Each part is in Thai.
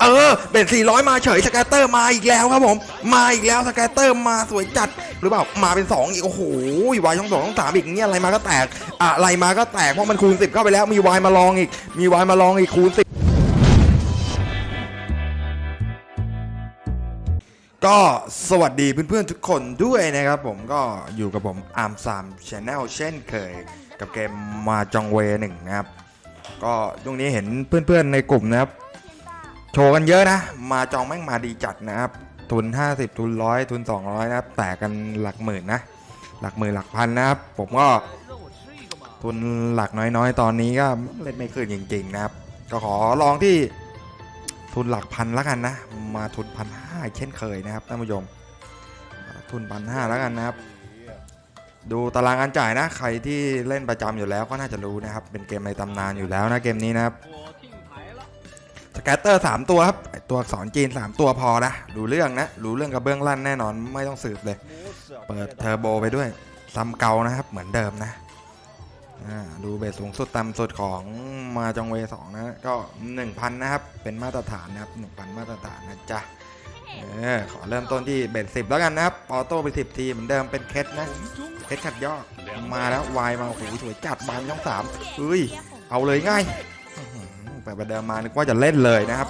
เออเบ็ดสี่ร้อยมาเฉยสแกตเตอร์มาอีกแล้วครับผม มาอีกแล้วสแกตเตอร์มาสวยจัดหรือเปล่ามาเป็นสองอีก โอ้โหวายช่องสองช่องสามอีกเนี่ยอะไรมาก็แตกอะไรมาก็แตกเพราะมันคูณสิบเข้าไปแล้วมีวายมาลองอีก มีวายมาลองอีกคูณสิบก็สวัสดีเพื่อนๆทุกคนด้วยนะครับผมก็อยู่กับผมอาร์มซามชแนลเช่นเคย กับเกมมาจองเวหนึ่งนะครับ ก็ตรงนี้เห็นเพื่อนๆในกลุ่มนะครับ โชว์กันเยอะนะ มาจองแม่งมาดีจัดนะครับ ทุน 50 ทุนร้อยทุน 200 นะครับ แต่กันหลักหมื่นนะ หลักหมื่นหลักพันนะครับ ผมก็ ทุนหลักน้อยๆ ตอนนี้ก็เล่นไม่ขึ้นจริงๆนะครับ ก็ขอลองที่ทุนหลักพันแล้วกันนะ มาทุนพันห้าเช่นเคยนะครับท่านผู้ชม ทุนพันห้าแล้วกันนะครับ ดูตารางการจ่ายนะ ใครที่เล่นประจำอยู่แล้วก็น่าจะรู้นะครับ เป็นเกมในตำนานอยู่แล้วนะเกมนี้นะครับ กตเตอร์3ตัวครับ ตัวอักษรจีน3ตัวพอนะรู้เรื่องนะรู้เรื่องกับเบื้องลั่นแน่นอนไม่ต้องสืบเลย เปิดเทอร์โบไปด้วยซ้ำเก่านะครับ เหมือนเดิมนะดูเบสสูงสุดต่ำสุดของมาจองเวสองนะ ก็ 1,000 นะครับ เป็นมาตรฐานนะครับ 1,000 มาตรฐานนะจ๊ะเออขอเริ่มต้นที่เบสสิบแล้วกันนะครับออโต้ไป10ทีเหมือนเดิมเป็นเคสนะเคสขัดยอดมาแล้ววายมาโอ้โหสวยจัดบานช่องสามเฮ้ยเอาเลยง่าย อื้อหือเปิดประเดิมมานึกว่าจะเล่นเลยนะครับ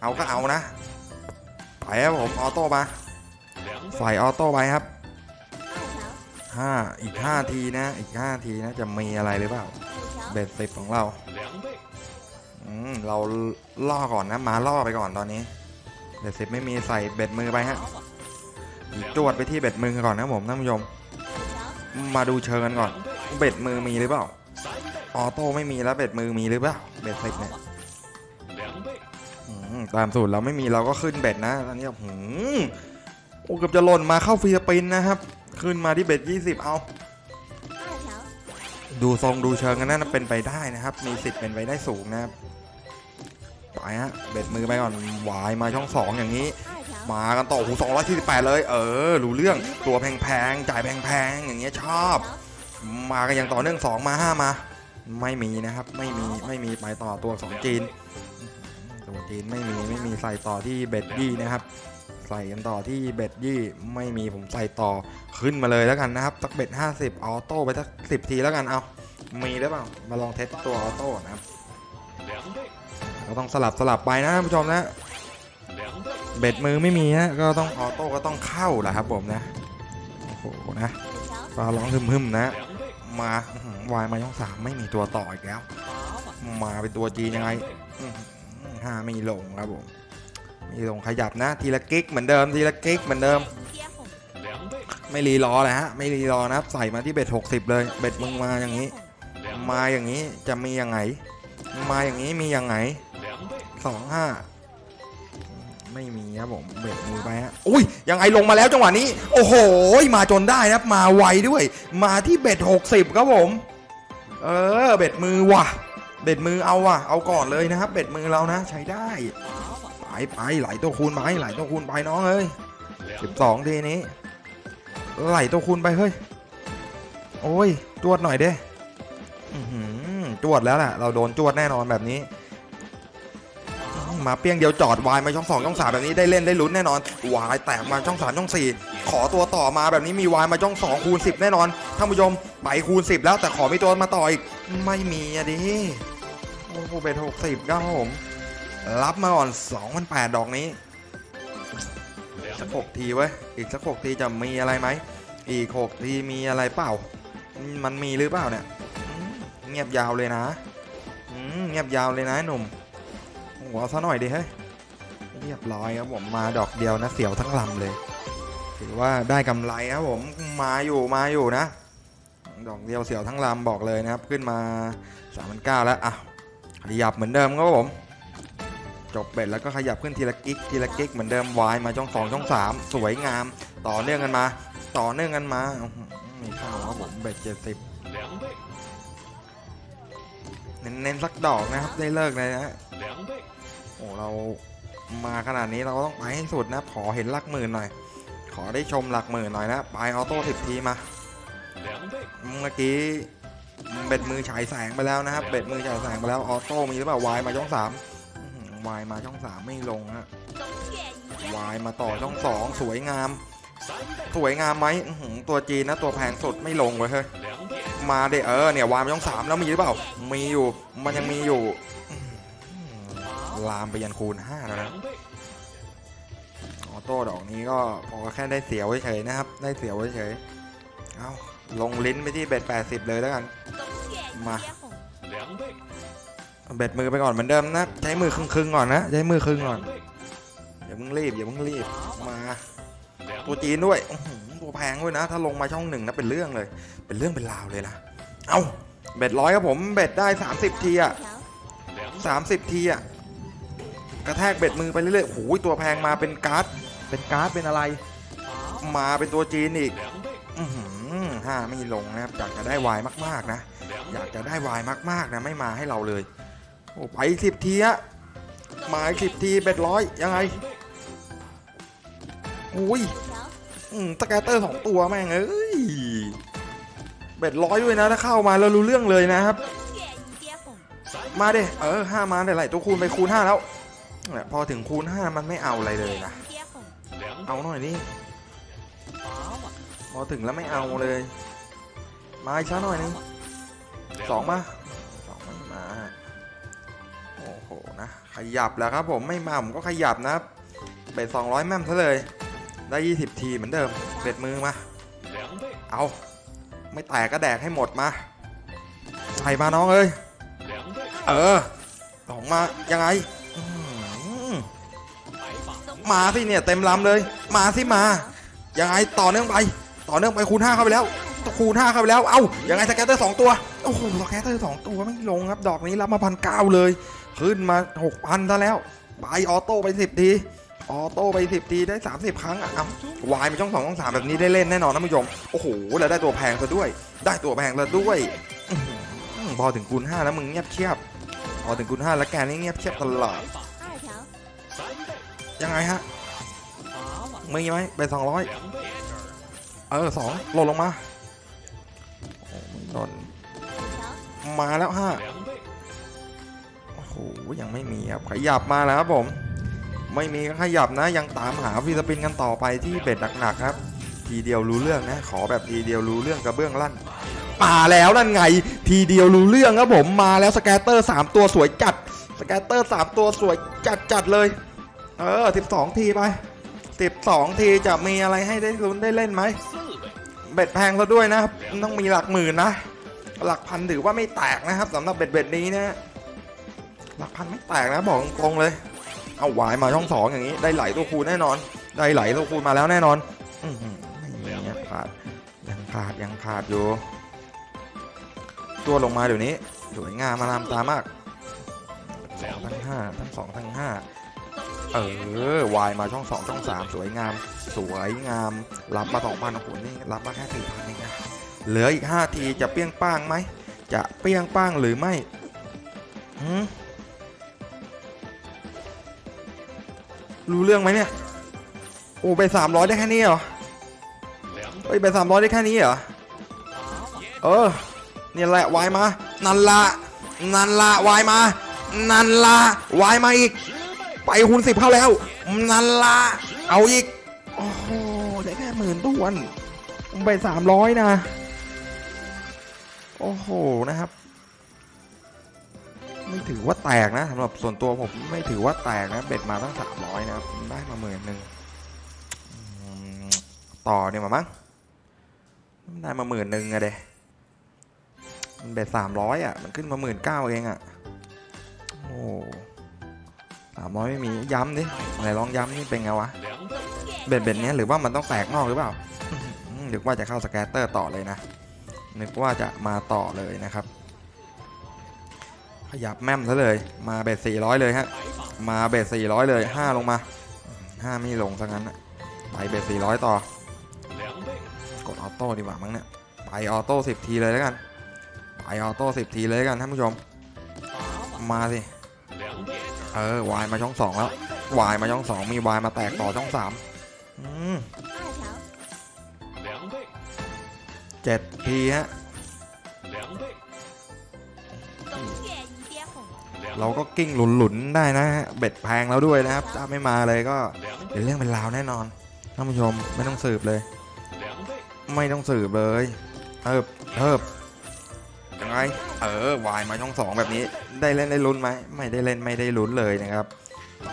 เอาก็เอานะไปครับผมออโต้มาใส่ออโต้ไปครับห้าอีกห้าทีนะ อีกห้าทีนะจะมีอะไรหรือเปล่าเบ็ดสิบของเราอืมเราล่อก่อนนะมาล่อไปก่อนตอนนี้เบ็ดสิบไม่มีใส่เบ็ดมือไปฮะจวดไปที่เบ็ดมือก่อนนะผมท่านผู้ชม มาดูเชิงกันก่อน เบ็ดมือมีหรือเปล่า ออโต้ไม่มีแล้วเบ็ดมือมีหรือเปล่าเบ็ดสิบเนี่ยอืมตามสูตรเราไม่มีเราก็ขึ้นเบ็ดนะตอนนี้หืมโอ้เกือบจะหล่นมาเข้าฟิลิปปินส์นะครับ ขึ้นมาที่เบ็ด20เอา ดูทรงดูเชิงกันนั่นเป็นไปได้นะครับ มีสิทธิ์เป็นไปได้สูงนะครับไปฮะเบ็ดมือไปก่อนหวายมาช่องสองอย่างนี้ มากันต่อหู248เลย เออรู้เรื่องตัวแพงๆจ่ายแพงๆอย่างเงี้ยชอบ มากันอย่างต่อเนื่องสองมาห้ามา ไม่มีนะครับ ไม่มีไม่มีไปต่อตัวสองจีน ตัวจีนไม่มีไม่มีใส่ต่อที่เบ็ดยี่นะครับ ใส่กันต่อที่เบ็ดยี่ไม่มีผมใส่ต่อขึ้นมาเลยแล้วกันนะครับสักเบ็ด50ออโต้ไปสักสิทีแล้วกันเอามีหรือเปล่ามาลองเทสตัวออโต้นะครับก็ต้องสลับสลับไปนะท่านผู้ชมนะเบ็ดมือไม่มีนะก็ต้องออโต้ก็ต้องเข้าแหละครับผมนะโอ้โหนะฟ้าร้องหึมๆนะมา วายมาช่องสามไม่มีตัวต่ออีกแล้ว มาเป็นตัวจีนยังไงอื้อหือห้าไม่ลงครับผมไม่ลงขยับนะทีละกิ๊กเหมือนเดิมทีละกิ๊กเหมือนเดิม ไม่รีรอเลยฮะไม่รีรอนะครับใส่มาที่เบ็ด60เลย เบ็ดมึงมาอย่างนี้ มาอย่างนี้จะมียังไง มาอย่างนี้มียังไงสองห้าไม่มีครับผมเบ็ดมือไปฮะอุ้ยยังไงลงมาแล้วจังหวะนี้ โอ้โห มาจนได้นะครับมาไวด้วย มาที่เบ็ด60ครับผม เออ เบ็ดมือว่ะ เบ็ดมือเอาว่ะ เอาก่อนเลยนะครับ เบ็ดมือเรานะ ใช้ได้ ไปไปไหลตัวคูณไปไหลตัวคูณไปน้องเอ้ย12ทีนี้ ไหลตัวคูณไปเฮ้ย โอ้ย จวดหน่อยเด้จวดแล้วแหละเราโดนจวดแน่นอนแบบนี้ มาเปี้ยงเดียวจอดวายมาช่องสองช่องสามแบบนี้ได้เล่นได้ลุ้นแน่นอนวายแตกมาช่องสามช่องสี่ขอตัวต่อมาแบบนี้มีวายมาช่องสองคูณสิบแน่นอนท่านผู้ชมไปคูณสิบแล้วแต่ขอมีตัวมาต่ออีกไม่มีอะดิโอ้โหเป็นหกสิบครับผมรับมาก่อนสองพันแปดดอกนี้สักหกทีเว้ยอีกสักหกทีจะมีอะไรไหมอีกหกทีมีอะไรเปล่า มันมีหรือเปล่าเนี่ยเงียบยาวเลยนะเงียบยาวเลยนะหนุ่ม หัวซะหน่อยดิเฮ้ยเรียบร้อยครับผมมาดอกเดียวนะเสียวทั้งลำเลย ถือว่าได้กำไรครับผมมาอยู่มาอยู่นะ ดอกเดียวเสียวทั้งลำบอกเลยนะครับ ขึ้นมา3 9 0 0แล้วอะขยับเหมือนเดิมครับผม จบเบ็ดแล้วก็ขยับขึ้นทีละกิ๊กทีละกิ๊กเหมือนเดิมวายมาช่องสองช่องสามสวยงาม ต่อเนื่องกันมา ต่อเนื่องกันมามีข้าวครับผมเบ็ดเจ็ดสิบเน้นๆสักดอกนะครับได้เลิกเลยนะ โอ้เรามาขนาดนี้เราก็ต้องไปให้สุดนะขอเห็นหลักหมื่นหน่อย ขอได้ชมหลักหมื่นหน่อยนะไปออโต้สิบทีมาเมื่อกี้เบ็ดมือฉายแสงไปแล้วนะครับ เบ็ดมือฉายแสงไปแล้วออโต้มีหรือเปล่าวายมาช่องสามวายมาช่องสามไม่ลงฮะวายมาต่อช่องสองสวยงาม สวยงามไหมตัวจีนนะตัวแพงสุดไม่ลงเลยเฮ้ยมาเดเออเนี่ยวายมาช่องสามแล้วมีหรือเปล่า มีอยู่มันยังมีอยู่ ลามไปยันคูณ5แล้วนะออโต้ดอกนี้ก็พอแค่ได้เสียวเฉยนะครับ ได้เสียวเฉยเอาลงลิ้นไปที่เบ็ด80 เลยแล้วกัน มาเบ็ดมือไปก่อนเหมือนเดิมนะ ใช้มือครึ่งๆก่อนนะ ใช้มือครึ่งก่อนอย่าเพิ่งรีบอย่าเพิ่งรีบมาตัวจีนด้วยตัวแพงด้วยนะ ถ้าลงมาช่องหนึ่งนะเป็นเรื่องเลย เป็นเรื่องเป็นราวเลยนะ เอาเบ็ดร้อยครับผม เบ็ดได้ 30 ทีอะ30 ทีอะ กระแทกเบ็ดมือไปเรื่อยๆโอ้โหตัวแพงมาเป็นการ์ด เป็นการ์ดเป็นอะไร มาเป็นตัวจีนอีกห้าไม่ลงนะครับอยากจะได้วายมากๆนะ อยากจะได้วายมากๆนะไม่มาให้เราเลยโอ้ไปสิบทีอะมาสิบทีเบ็ดร้อยยังไงอุ้ยสแกตเตอร์สองตัวแม่งเอ้ยเบ็ดร้อยด้วยนะถ้าเข้ามาเรารู้เรื่องเลยนะครับ มาเด้เออห้ามาได้ไหตัวคูณไปคูณห้าแล้ว พอถึงคูณ5มันไม่เอาอะไรเลยนะ เอาหน่อยนี่พอถึงแล้วไม่เอาเลย มาช้าหน่อยนึงสองมาสองไม่มาโอ้โหนะขยับแล้วครับผมไม่มาผมก็ขยับนะไป200แม่มซะเลย ได้ 20 ทีเหมือนเดิมเบ็ดมือมาเอาไม่แตกก็แดกให้หมดมาใส่มาน้องเอ้ยเออสองมายังไง มาสิเนี่ยเต็มลำเลย มาสิมา ยังไงต่อเนื่องไป ต่อเนื่องไปคูณห้าเข้าไปแล้ว คูณห้าเข้าไปแล้ว เอ้า ยังไงสแกตเตอร์สองตัว โอ้โหสแกตเตอร์สองตัวไม่ลงครับ ดอกนี้รับมาพันเก้าเลย ขึ้นมาหกพันซะแล้ว ไปออโต้ไปสิบที ออโต้ไปสิบทีได้สามสิบครั้งอะวายมีช่องสองช่องสามแบบนี้ได้เล่นแน่นอนท่านผู้ชม โอ้โห แล้วได้ตัวแพงซะด้วย ได้ตัวแพงซะด้วย พอถึงคูณห้าแล้วมึงเงียบเชียบพอถึงคูณห้าแล้วแกนี่เงียบเชียบตลอด ยังไงฮะมีไหมไปสองร้อยเออสองหล่นลงมาโอ้ไม่หล่น五条มาแล้วห้าโอ้โหยังไม่มีครับขยับมาแล้วครับผม ไม่มีก็ขยับนะ ยังตามหาฟีสปินกันต่อไปที่เบ็ดหนักๆครับ ทีเดียวรู้เรื่องนะ ขอแบบทีเดียวรู้เรื่องกระเบื้องลั่นมาแล้วนั่นไง ทีเดียวรู้เรื่องครับผมมาแล้วสแกตเตอร์ 3 ตัวสวยจัดสแกตเตอร์ 3 ตัวสวยจัดจัดๆเลย เออ12ทีไป12ทีจะมีอะไรให้ได้ลุ้นได้เล่นไหมเบ็ดแพงซะด้วยนะครับต้องมีหลักหมื่นนะ หลักพันถือว่าไม่แตกนะครับสำหรับเบ็ดเบ็ดนี้นะหลักพันไม่แตกนะบอกตรงๆเลย เอาหวายมาช่องสองอย่างนี้ ได้ไหลตัวคูณแน่นอน ได้ไหลตัวคูณมาแล้วแน่นอนอือหือไม่มียังขาดยังขาดยังขาดอยู่ ตัวลงมาเดี๋ยวนี้สวยงามมาลามตามากสองทั้งห้าทั้งสองทั้งห้า เออวายมาช่องสองช่องสามสวยงาม สวยงาม รับมาสองพันโอ้โหนี่รับมาแค่สี่พันเองนะเหลืออีกห้าทีจะเปี้ยงป้างไหมจะเปี้ยงป้างหรือไม่หืมรู้เรื่องไหมเนี่ย โอ้ไปสามร้อยได้แค่นี้เหรอเฮ้ยไปสามร้อยได้แค่นี้เหรอเออเนี่ยแหละวายมา นันละนันละวายมา นันละวายมาอีก ไปคูณสิบเข้าแล้ว นั่นละเอาอีก โอ้โหได้แค่หมื่นต้วนไปสามร้อยนะ โอ้โหนะครับไม่ถือว่าแตกนะสำหรับส่วนตัวผมไม่ถือว่าแตกนะ เบ็ดมาตั้งสามร้อยนะครับ ได้มาหมื่นหนึ่งต่อเนี่ยมามั้งได้มาหมื่นหนึ่งอะเดมันเบ็ดสามร้อยอะมันขึ้นมาหมื่นเก้าเองอะโอ้ สามร้อยไม่มีย้ำดิไหนลองย้ำนี่เป็นไงวะเบ็ดเบ็ดเนี้ยหรือว่ามันต้องแตกนอกหรือเปล่าอืมนึกว่าจะเข้าสแกตเตอร์ต่อเลยนะนึกว่าจะมาต่อเลยนะครับ ขยับแม่มซะเลยมาเบ็ดสี่ร้อยเลยฮะมาเบ็ดสี่ร้อยเลยห้าลงมาห้าไม่ลงซะงั้นอะไปเบ็ดสี่ร้อยต่อกดออโต้ดีกว่ามั้งเนี่ยไปออโต้สิบทีเลยแล้วกันไปออโต้สิบทีเลยแล้วกันท่านผู้ชมมาสิเออวายมาช่องสองแล้ววายมาช่องสองมีวายมาแตกต่อช่องสามเจ็ดพีฮะเราก็กิ้งหลุนหลุนได้นะฮะเบ็ดแพงแล้วด้วยนะครับ ถ้าไม่มาเลยก็เป็นเรื่องเป็นราวแน่นอนท่านผู้ชมไม่ต้องสืบเลย ไม่ต้องสืบเลยเออเออ ยังไง เออวายมาช่องสองแบบนี้ ได้เล่นได้ลุ้นไหมไม่ได้เล่นไม่ได้ลุ้นเลยนะครับ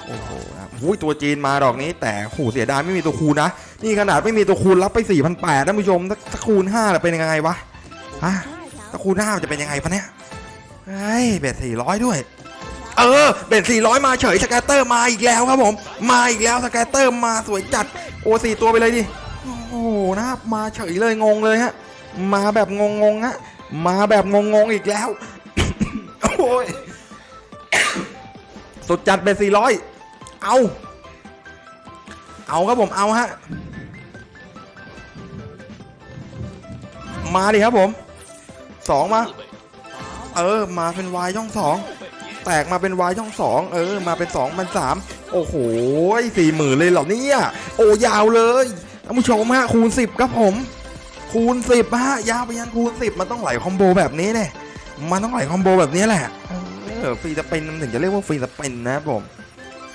โอ้โหนะวุ้ยตัวจีนมาดอกนี้ แต่หูเสียดายไม่มีตัวคูณนะ นี่ขนาดไม่มีตัวคูณรับไป4 8 0 0ท่านผู้ชมถ้าคูณ5จะเป็นยังไงวะฮะถ้าคูณ5จะเป็นยังไงพะเนี่ยเอ้ยเบ็ด400 ด้วย เออเบ็ด400 มาเฉยสแกตเตอร์มาอีกแล้วครับผม มาอีกแล้วสแกตเตอร์มาสวยจัดโอ้สี่ตัวไปเลยดิโอ้โหนะคมาเฉยเลยงงเลยฮะมาแบบงงงฮะ มาแบบงงๆอีกแล้ว โอ้ย สุดจัดเป็นสี่ร้อยเอา เอาครับผมเอาฮะ มาดิครับผมสองมา，เออ มาเป็นวายช่องสองแตกมาเป็นวายช่องสองเออ มาเป็นสองมันสามโอ้โหสี่หมื่นเลยเหรอเนี่ย โอ้ยาวเลยท่านผู้ชมฮะคูณสิบครับผม คูณสิบฮะยาวไปยันคูณสิบมันต้องไหลคอมโบแบบนี้เนี่ยมันต้องไหลคอมโบแบบนี้แหละเออฟรีสปินมันถึงจะเรียกว่าฟรีสปินนะครับผม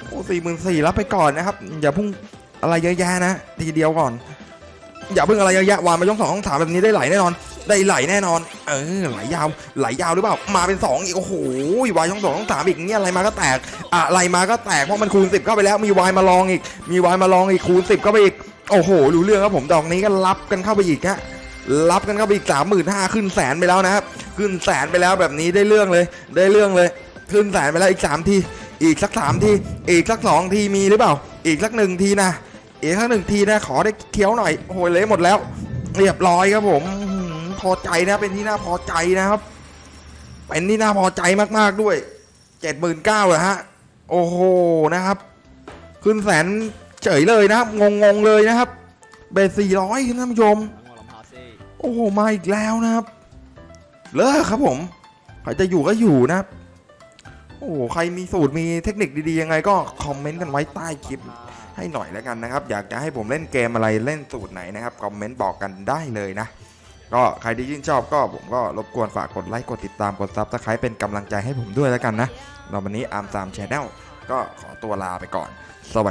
โอ้สี่หมื่นสี่รับไปก่อนนะครับ อย่าเพุ่งอะไรเยอะแยะนะทีเดียวก่อน อย่าเพิ่งอะไรเยอะแยะวางมาช่องสองช่องสามแบบนี้ได้ไหลแน่นอน ได้ไหลแน่นอน เออไหลยาวไหลยาวหรือเปล่ามาเป็นสองอีกโอ้โหวายช่องสองช่องสามอีกเนี่ยอะไรมาก็แตกอะไรมาก็แตกเพราะมันคูณสิบเข้าไปแล้วมีวายมาลองอีก มีวายมาลองอีกคูณสิบเข้าไปอีก โอ้โหรู้เรื่องครับผมดอกนี้ก็รับกันเข้าไปอีกฮะรับกันเข้าไปอีกสามหมื่นห้าขึ้นแสนไปแล้วนะครับขึ้นแสนไปแล้วแบบนี้ได้เรื่องเลย ได้เรื่องเลย ขึ้นแสนไปแล้วอีกสามทีอีกสักสามทีอีกสักสองทีมีหรือเปล่า อีกสักหนึ่งทีนะอีกสักหนึ่งทีนะขอได้เคี้ยวหน่อยโอ้โหเละหมดแล้ว เรียบร้อยครับผมพอใจนะเป็นที่น่าพอใจนะครับเป็นที่น่าพอใจมากๆด้วยเจ็ดหมื่นเก้าเหรอฮะโอ้โหนะครับ ขึ้นแสน เฉยเลยนะครับ งงงเลยนะครับ เบสสี่ร้อยท่านผู้ชม โอ้โห มาอีกแล้วนะครับ เลิกครับผม ใครจะอยู่ก็อยู่นะครับ โอ้ใครมีสูตรมีเทคนิคดีๆ ยังไงก็คอมเมนต์กันไว้ใต้คลิปให้หน่อยแล้วกันนะครับ อยากจะให้ผมเล่นเกมอะไรเล่นสูตรไหนนะครับ คอมเมนต์บอกกันได้เลยนะ ก็ใครที่ยิ่นชอบก็ผมก็รบกวนฝากกดไลค์กดติดตามกดซับสไครป์เป็นกำลังใจให้ผมด้วยแล้วกันนะเราวันนี้อาร์มสามแชนแนลก็ขอตัวลาไปก่อน สวัสดี